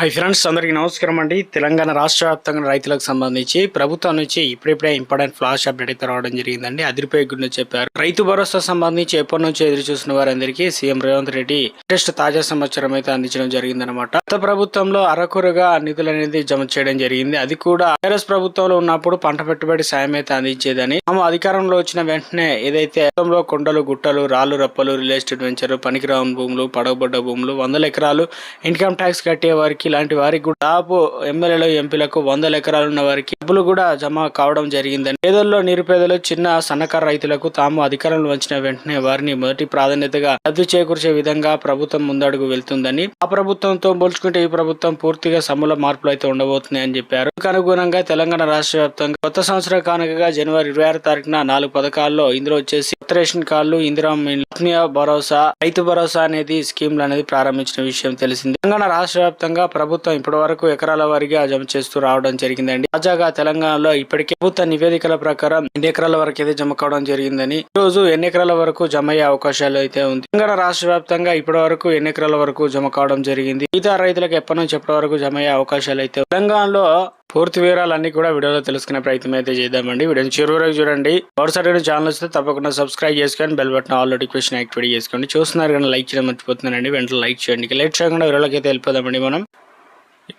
Hi friends అందరికీ నమస్కారం అండి. తెలంగాణ రాష్ట్ర వ్యాప్తంగా రైతులకు సంబంధించి ప్రభుత్వం నుంచి ఇప్పుడిప్పుడే ఇంపార్టెంట్ ఫ్లాష్ అప్డేట్ అయితే రావడం జరిగిందండి. అదిరిపోయే గురించి చెప్పారు. రైతు భరోసా సంబంధించి ఎప్పటి నుంచి ఎదురు చూసిన వారందరికీ సీఎం రేవంత్ రెడ్డి లేటెస్ట్ తాజా సమాచారం అయితే అందించడం జరిగిందనమాట గత ప్రభుత్వంలో అరకురగా నిధులు అనేది జమ చేయడం జరిగింది. అది కూడా టీఆర్ఎస్ ప్రభుత్వంలో ఉన్నప్పుడు పంట పెట్టుబడి సాయం అయితే అందించేదని తాము అధికారంలో వచ్చిన వెంటనే ఏదైతే గతంలో కొండలు గుట్టలు రాళ్ళు రప్పలు రియల్ ఎస్టేట్ వెంచర్ పనికిరాని భూములు పడవబడ్డ భూములు వందల ఎకరాలు ఇన్కమ్ ట్యాక్స్ కట్టే వారికి ఇలాంటి వారికి కూడా దాదాపు ఎమ్మెల్యేలు ఎంపీలకు వందల ఎకరాలు ఉన్న వారికి డబ్బులు కూడా జమ కావడం జరిగిందని పేదల్లో నిరుపేదలు చిన్న సన్నకారు రైతులకు తాము అధికారంలో వచ్చిన వెంటనే వారిని మొదటి ప్రాధాన్యతగా లబ్ధి చేకూర్చే విధంగా ప్రభుత్వం ముందడుగు వెళ్తుందని ఆ ప్రభుత్వంతో పోల్చుకుంటే ఈ ప్రభుత్వం పూర్తిగా సమూల మార్పులు అయితే ఉండబోతున్నాయని చెప్పారు. అనుగుణంగా తెలంగాణ రాష్ట్ర వ్యాప్తంగా కొత్త సంవత్సర కానుకగా జనవరి ఇరవై ఆరు తారీఖున నాలుగు పథకాల్లో ఇందులో వచ్చేసి కొత్త రేషన్ కార్డులు ఇందిరా ఆత్మీయ భరోసా రైతు భరోసా అనేది స్కీమ్లు అనేది ప్రారంభించిన విషయం తెలిసింది. తెలంగాణ రాష్ట్ర వ్యాప్తంగా ప్రభుత్వం ఇప్పటి వరకు ఎకరాల వారీగా జమ చేస్తూ రావడం జరిగిందండి. తాజాగా తెలంగాణలో ఇప్పటికే ప్రభుత్వ నివేదికల ప్రకారం ఎన్ని ఎకరాల వరకు అయితే జమ కావడం జరిగిందని ఈ రోజు ఎన్ని ఎకరాల వరకు జమ అయ్యే అవకాశాలు అయితే ఉంది. తెలంగాణ రాష్ట్ర వ్యాప్తంగా ఇప్పటి వరకు ఎన్ని ఎకరాల వరకు జమ కావడం జరిగింది. మిగతా రైతులకు ఎప్పటి నుంచి ఎప్పటి వరకు జమ అయ్యే అవకాశాలు అయితే తెలంగాణలో పూర్తి వివరాలన్నీ కూడా వీడియోలో తెలుసుకునే ప్రయత్నం అయితే చేద్దామండి. వీడియోని చివరి చూడండి. మరోసారి ఛానల్ వస్తే తప్పకుండా సబ్స్క్రైబ్ చేసుకొని bell button all notification activate చేసుకోండి. చూస్తున్నారు కానీ లైక్ చేయడం మర్చిపోతున్నానండి. వెంటనే లైక్ చేయండి. లైట్ చేయకుండా వీడియోలోకి అయితే వెళ్ళిపోదామండి మనం.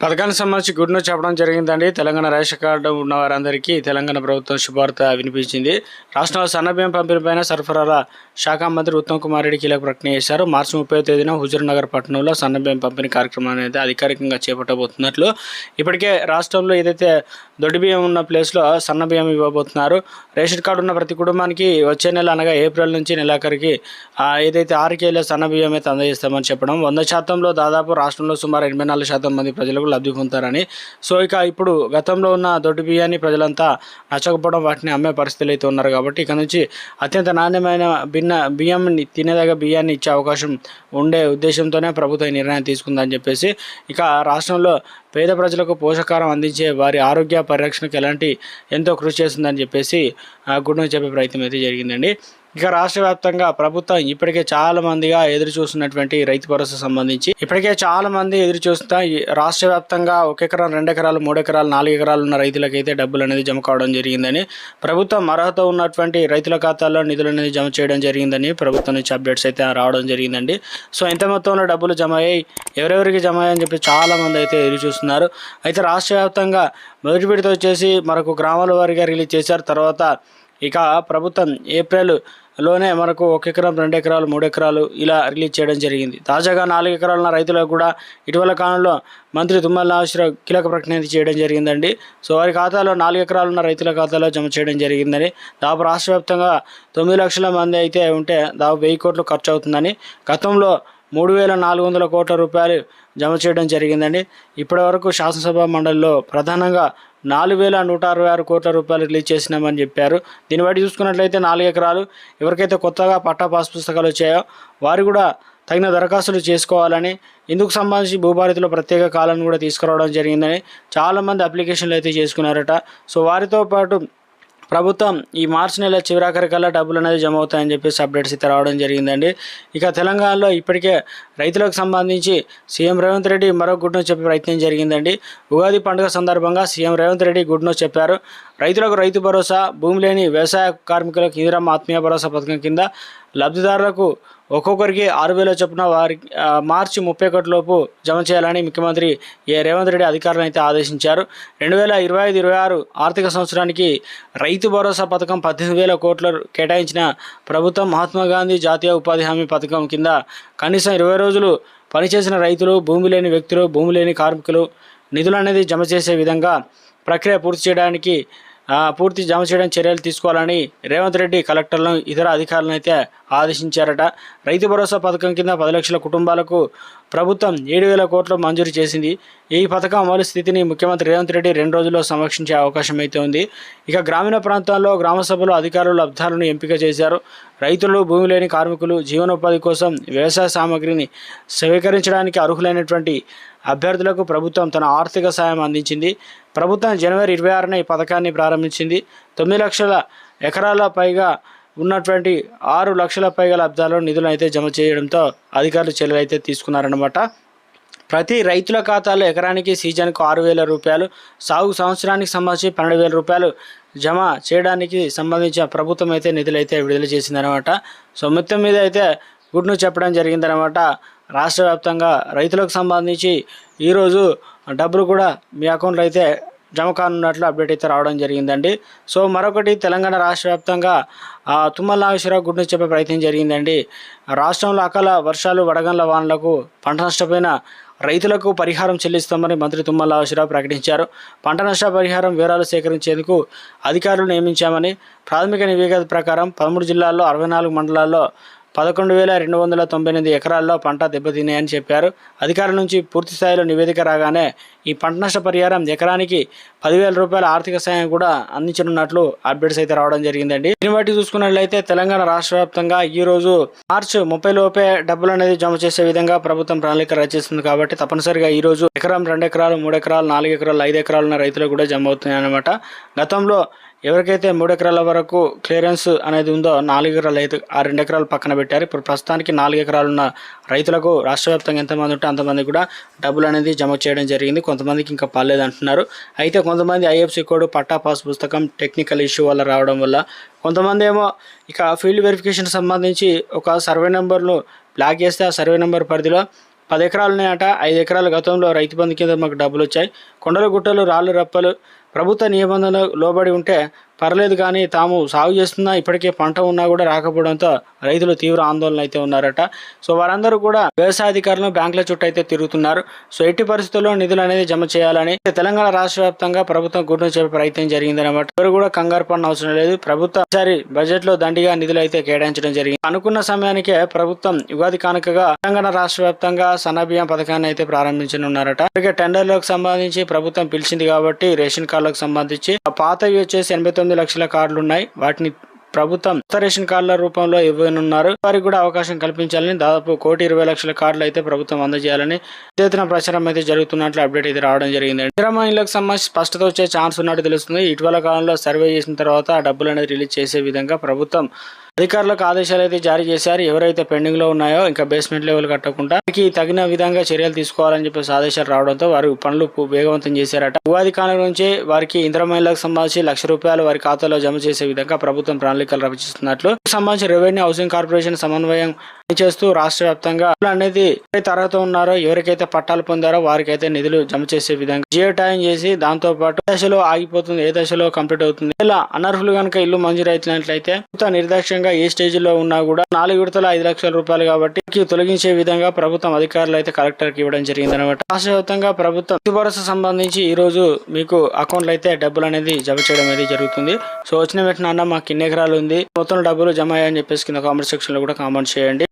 పథకానికి సంబంధించి గుడ్ న్యూస్ చెప్పడం జరిగిందండి. తెలంగాణ రేషన్ కార్డు ఉన్న వారందరికీ తెలంగాణ ప్రభుత్వం శుభార్త వినిపించింది. రాష్ట్రంలో సన్నబియ్యం పంపిణీపైన సరఫరాల శాఖ మంత్రి ఉత్తమ్ కుమార్ రెడ్డి కీలక ప్రకటన చేశారు. మార్చి ముప్పై తేదీన హుజూర్నగర్ పట్టణంలో సన్నబియ్యం పంపిణీ కార్యక్రమాన్ని అయితే అధికారికంగా చేపట్టబోతున్నట్లు ఇప్పటికే రాష్ట్రంలో ఏదైతే దొడ్డి బియ్యం ఉన్న ప్లేస్లో సన్న బియ్యం ఇవ్వబోతున్నారు. రేషన్ కార్డు ఉన్న ప్రతి కుటుంబానికి వచ్చే నెల అనగా ఏప్రిల్ నుంచి నెలాఖరికి ఏదైతే ఆరు కేజీల సన్న బియ్యం అయితే అందజేస్తామని చెప్పడం వంద శాతంలో దాదాపు రాష్ట్రంలో సుమారు ఎనభై నాలుగు శాతం మంది ప్రజలకు లబ్ధి పొందుతారని. సో ఇక ఇప్పుడు గతంలో ఉన్న దొడ్డి బియ్యాన్ని ప్రజలంతా నచ్చకపోవడం వాటిని అమ్మే పరిస్థితులు అయితే ఉన్నారు కాబట్టి ఇక నుంచి అత్యంత నాణ్యమైన భిన్న బియ్యం తినేదగ్గ బియ్యాన్ని ఇచ్చే అవకాశం ఉండే ఉద్దేశంతోనే ప్రభుత్వం ఈ నిర్ణయం తీసుకుందని చెప్పేసి ఇక రాష్ట్రంలో పేద ప్రజలకు పోషకారం అందించే వారి ఆరోగ్య పరిరక్షణకు ఎలాంటి ఎంతో కృషి చేస్తుందని చెప్పేసి ఆ గుడ్ను చెప్పే ప్రయత్నం అయితే జరిగిందండి. ఇక రాష్ట్ర వ్యాప్తంగా ప్రభుత్వం ఇప్పటికే చాలా మందిగా ఎదురు చూస్తున్నటువంటి రైతు భరోసా సంబంధించి ఇప్పటికే చాలా మంది ఎదురు చూస్తున్న రాష్ట్ర వ్యాప్తంగా ఒక ఎకరం రెండు ఎకరాలు మూడు ఎకరాలు నాలుగు ఎకరాలు ఉన్న రైతులకైతే డబ్బులు అనేది జమ కావడం జరిగిందని ప్రభుత్వం అర్హత ఉన్నటువంటి రైతుల ఖాతాల్లో నిధులు అనేది జమ చేయడం జరిగిందని ప్రభుత్వం నుంచి అప్డేట్స్ అయితే రావడం జరిగిందండి. సో ఎంత మొత్తంలో డబ్బులు జమ అయ్యాయి ఎవరెవరికి జమ అయ్యాయని చెప్పి చాలా మంది అయితే ఎదురు చూస్తున్నారు. అయితే రాష్ట్ర వ్యాప్తంగా మొదటి విడత వచ్చేసి మరొక గ్రామాల వారిగా రిలీజ్ చేశారు. తర్వాత ఇక ప్రభుత్వం ఏప్రిల్లోనే మనకు ఒక ఎకరం రెండు ఎకరాలు మూడు ఎకరాలు ఇలా రిలీజ్ చేయడం జరిగింది. తాజాగా నాలుగు ఎకరాలు ఉన్న రైతులకు కూడా ఇటీవల కాలంలో మంత్రి తుమ్మల నాగేశ్వరరావు కీలక ప్రకటన చేయడం జరిగిందండి. సో వారి ఖాతాలో నాలుగు ఎకరాలున్న రైతుల ఖాతాలో జమ చేయడం జరిగిందని. దాదాపు రాష్ట్ర వ్యాప్తంగా తొమ్మిది లక్షల మంది అయితే ఉంటే దాదాపు వెయ్యి కోట్లు ఖర్చు అవుతుందని. గతంలో మూడు వేల నాలుగు వందల కోట్ల రూపాయలు జమ చేయడం జరిగిందండి. ఇప్పటివరకు శాసనసభ మండలిలో ప్రధానంగా నాలుగు వేల నూట అరవై ఆరు కోట్ల రూపాయలు రిలీజ్ చేసినామని చెప్పారు. దీన్ని బట్టి చూసుకున్నట్లయితే నాలుగు ఎకరాలు ఎవరికైతే కొత్తగా పట్టా పాస్ పుస్తకాలు వచ్చాయో వారు కూడా తగిన దరఖాస్తులు చేసుకోవాలని ఇందుకు సంబంధించి భూభారతిలో ప్రత్యేక కాలాన్ని కూడా తీసుకురావడం జరిగిందని చాలామంది అప్లికేషన్లు అయితే చేసుకున్నారట. సో వారితో పాటు ప్రభుత్వం ఈ మార్చి నెల చివరాఖరికల్లా డబ్బులు అనేది జమ అవుతాయని చెప్పేసి అప్డేట్స్ అయితే రావడం జరిగిందండి. ఇక తెలంగాణలో ఇప్పటికే రైతులకు సంబంధించి సీఎం రేవంత్ రెడ్డి మరో గుడ్ న్యూస్ చెప్పే ప్రయత్నం జరిగిందండి. ఉగాది పండుగ సందర్భంగా CM Revanth Reddy good news చెప్పారు. రైతులకు రైతు భరోసా భూమి లేని వ్యవసాయ కార్మికులకు ఇందిరమ్మ ఆత్మీయ భరోసా పథకం కింద లబ్ధిదారులకు ఒక్కొక్కరికి ఆరు వేల చొప్పున వారి మార్చి ముప్పై ఒకటిలోపు జమ చేయాలని ముఖ్యమంత్రి ఏ రేవంత్ రెడ్డి అధికారులను అయితే ఆదేశించారు. రెండు వేల ఇరవై ఐదు ఇరవై ఆరు ఆర్థిక సంవత్సరానికి రైతు భరోసా పథకం పద్దెనిమిది వేల కోట్లు కేటాయించిన ప్రభుత్వం మహాత్మా గాంధీ జాతీయ ఉపాధి హామీ పథకం కింద కనీసం ఇరవై రోజులు పనిచేసిన రైతులు భూమి లేని వ్యక్తులు భూమి లేని కార్మికులు నిధులు అనేది జమ చేసే విధంగా ప్రక్రియ పూర్తి చేయడానికి పూర్తి జమ చేయడం చర్యలు తీసుకోవాలని రేవంత్ రెడ్డి కలెక్టర్లను ఇతర అధికారులను అయితే ఆదేశించారట. రైతు భరోసా పథకం కింద పది లక్షల కుటుంబాలకు ప్రభుత్వం ఏడు వేల కోట్లు మంజూరు చేసింది. ఈ పథకం అమలు స్థితిని ముఖ్యమంత్రి రేవంత్ రెడ్డి రెండు రోజుల్లో సమీక్షించే అవకాశం అయితే ఉంది. ఇక గ్రామీణ ప్రాంతాల్లో గ్రామ సభలో అధికారులు లబ్ధాలను ఎంపిక చేశారు. రైతులు భూమి లేని కార్మికులు జీవనోపాధి కోసం వ్యవసాయ సామాగ్రిని స్వీకరించడానికి అర్హులైనటువంటి అభ్యర్థులకు ప్రభుత్వం తన ఆర్థిక సాయం అందించింది. ప్రభుత్వం జనవరి ఇరవై ఆరున ఈ పథకాన్ని ప్రారంభించింది. తొమ్మిది లక్షల ఎకరాల పైగా ఉన్నటువంటి ఆరు లక్షల పైగా లబ్ధాలు నిధులు అయితే జమ చేయడంతో అధికారులు చర్యలు అయితే తీసుకున్నారన్నమాట. ప్రతి రైతుల ఖాతాలో ఎకరానికి సీజన్కు ఆరు వేల రూపాయలు సాగు సంవత్సరానికి సంబంధించి పన్నెండు వేల రూపాయలు జమ చేయడానికి సంబంధించిన ప్రభుత్వం అయితే నిధులు అయితే విడుదల చేసిందనమాట సో మొత్తం మీద అయితే గుడ్ న్యూస్ చెప్పడం జరిగిందనమాట. రాష్ట్ర వ్యాప్తంగా రైతులకు సంబంధించి ఈరోజు డబ్బులు కూడా మీ అకౌంట్లో అయితే జమ కానున్నట్లు అప్డేట్ అయితే రావడం జరిగిందండి. సో మరొకటి తెలంగాణ రాష్ట్ర వ్యాప్తంగా తుమ్మల నాగేశ్వరరావు గుడ్ న్యూస్ చెప్పే ప్రయత్నం జరిగిందండి. రాష్ట్రంలో అకాల వర్షాలు వడగండ్ల వానలకు పంట నష్టపోయిన రైతులకు పరిహారం చెల్లిస్తామని మంత్రి తుమ్మల నాగేశ్వరరావు ప్రకటించారు. పంట నష్ట పరిహారం వివరాలు సేకరించేందుకు అధికారులు నియమించామని ప్రాథమిక నివేదిక ప్రకారం పదమూడు జిల్లాల్లో అరవై నాలుగు మండలాల్లో పదకొండు వేల రెండు వందల తొంభై ఎనిమిది ఎకరాల్లో పంట దెబ్బతిన్నాయని చెప్పారు. అధికారుల నుంచి పూర్తి స్థాయిలో నివేదిక రాగానే ఈ పంట నష్ట పరిహారం ఎకరానికి పదివేల రూపాయల ఆర్థిక సాయం కూడా అందించనున్నట్లు అప్డేట్స్ అయితే రావడం జరిగిందండి. దీన్ని బట్టి చూసుకున్నట్లయితే తెలంగాణ రాష్ట్ర వ్యాప్తంగా ఈ రోజు మార్చి ముప్పై లోపే డబ్బులు అనేది జమ చేసే విధంగా ప్రభుత్వం ప్రణాళిక రచిస్తుంది కాబట్టి తప్పనిసరిగా ఈ రోజు ఎకరం రెండు ఎకరాలు మూడు ఎకరాలు నాలుగు ఎకరాలు ఐదు ఎకరాలు ఉన్న రైతులకు కూడా జమ అవుతున్నాయి అనమాట గతంలో ఎవరికైతే మూడు ఎకరాల వరకు క్లియరెన్స్ అనేది ఉందో నాలుగు ఎకరాలు అయితే ఆ రెండు ఎకరాలు పక్కన పెట్టారు. ఇప్పుడు ప్రస్తుతానికి నాలుగు ఎకరాలు ఉన్న రైతులకు రాష్ట్ర వ్యాప్తంగా ఎంతమంది ఉంటే అంతమంది కూడా డబ్బులు అనేది జమ చేయడం జరిగింది. కొంతమందికి ఇంకా పర్లేదు అంటున్నారు. అయితే కొంతమంది ఐఎఫ్సి కోడ్ పట్టా పాస్ పుస్తకం టెక్నికల్ ఇష్యూ వల్ల రావడం వల్ల కొంతమంది ఏమో ఇక ఫీల్డ్ వెరిఫికేషన్ సంబంధించి ఒక సర్వే నెంబర్ను బ్లాక్ చేస్తే ఆ సర్వే నెంబర్ పరిధిలో పది ఎకరాలు ఉన్నాయట. ఐదు ఎకరాల గతంలో రైతు బంధు కింద మాకు డబ్బులు వచ్చాయి. కొండల గుట్టలు రాళ్ళు రప్పలు ప్రభుత్వ నిబంధనలు లోబడి ఉంటే పర్లేదు కానీ తాము సాగు చేస్తున్నా ఇప్పటికే పంట ఉన్నా కూడా రాకపోవడంతో రైతులు తీవ్ర ఆందోళన అయితే ఉన్నారట. సో వారందరూ కూడా వ్యవసాయ అధికారులు బ్యాంకుల చుట్టూ అయితే తిరుగుతున్నారు. సో ఎట్టి పరిస్థితుల్లో నిధులు అనేది జమ చేయాలని తెలంగాణ రాష్ట్ర వ్యాప్తంగా ప్రభుత్వం గుర్తు చెప్పే ప్రయత్నం జరిగిందనమాట ఎవరు కూడా కంగారు పడిన అవసరం లేదు. ప్రభుత్వం ఈసారి బడ్జెట్లో దండిగా నిధులు అయితే కేటాయించడం జరిగింది. అనుకున్న సమయానికే ప్రభుత్వం యుగాది కానుకగా తెలంగాణ రాష్ట్ర వ్యాప్తంగా సన్నబియ్యం పథకాన్ని అయితే ప్రారంభించనున్నారట. ఇప్పటికే టెండర్లకు సంబంధించి ప్రభుత్వం పిలిచింది కాబట్టి రేషన్ కార్డులకు సంబంధించి. ఆ పాతవి వచ్చేసి ఎనభై పంతొమ్మిది లక్షల కార్డులు ఉన్నాయి వాటిని ప్రభుత్వం కొత్త రేషన్ కార్డుల రూపంలో ఇవ్వనున్నారు. వారికి కూడా అవకాశం కల్పించాలని దాదాపు కోటి ఇరవై లక్షల కార్డులు అయితే ప్రభుత్వం అందజేయాలని చేతన ఎత్తున ప్రచారం అయితే జరుగుతున్నట్లు అప్డేట్ అయితే రావడం జరిగింది. ఇందిరమ్మ ఇళ్ళకు సంబంధించి స్పష్టత వచ్చే ఛాన్స్ ఉన్నట్టు తెలుస్తుంది. ఇటీవల కాలంలో సర్వే చేసిన తర్వాత ఆ డబ్బులు అనేది రిలీజ్ చేసే విధంగా ప్రభుత్వం అధికారులకు ఆదేశాలు అయితే జారీ చేశారు. ఎవరైతే పెండింగ్లో ఉన్నాయో ఇంకా బేస్మెంట్ లెవెల్ కట్టకుండా వారికి తగిన విధంగా చర్యలు తీసుకోవాలని చెప్పేసి ఆదేశాలు రావడంతో వారు పనులు వేగవంతం చేశారట. ఉగాది కాలం నుంచి వారికి ఇంద్రమహిళలకు సంబంధించి లక్ష రూపాయలు వారి ఖాతాలో జమ చేసే విధంగా ప్రభుత్వం ప్రణాళికలు రచిస్తున్నట్లు సంబంధించి రెవెన్యూ హౌసింగ్ కార్పొరేషన్ సమన్వయం చేస్తూ రాష్ట్ర వ్యాప్తంగా అనేది తరగతి ఉన్నారో ఎవరికైతే పట్టాలు పొందారో వారికైతే నిధులు జమ చేసే విధంగా జియో టైం చేసి దాంతో పాటు దశలో ఆగిపోతుంది ఏ దశలో కంప్లీట్ అవుతుంది? ఇలా అనర్హులు కనుక ఇల్లు మంజూరు అవుతున్నట్లయితే నిర్దాక్ష్యంగా ఏ స్టేజ్లో ఉన్నా కూడా నాలుగు విడతల ఐదు లక్షల రూపాయలు కాబట్టి తొలగించే విధంగా ప్రభుత్వం అధికారులు అయితే కలెక్టర్కి ఇవ్వడం జరిగింది అనమాట రాష్ట్ర వ్యాప్తంగా ప్రభుత్వం భరోసా సంబంధించి ఈ రోజు మీకు అకౌంట్లో అయితే డబ్బులు అనేది జమ చేయడం అనేది జరుగుతుంది. సో వచ్చిన వెంటనే అన్న మాకు ఇన్ని ఎకరాలు ఉంది మొత్తం డబ్బులు జమ అయ్యాయని చెప్పేసి కింద కామెంట్ సెక్షన్లో కూడా కామెంట్ చేయండి.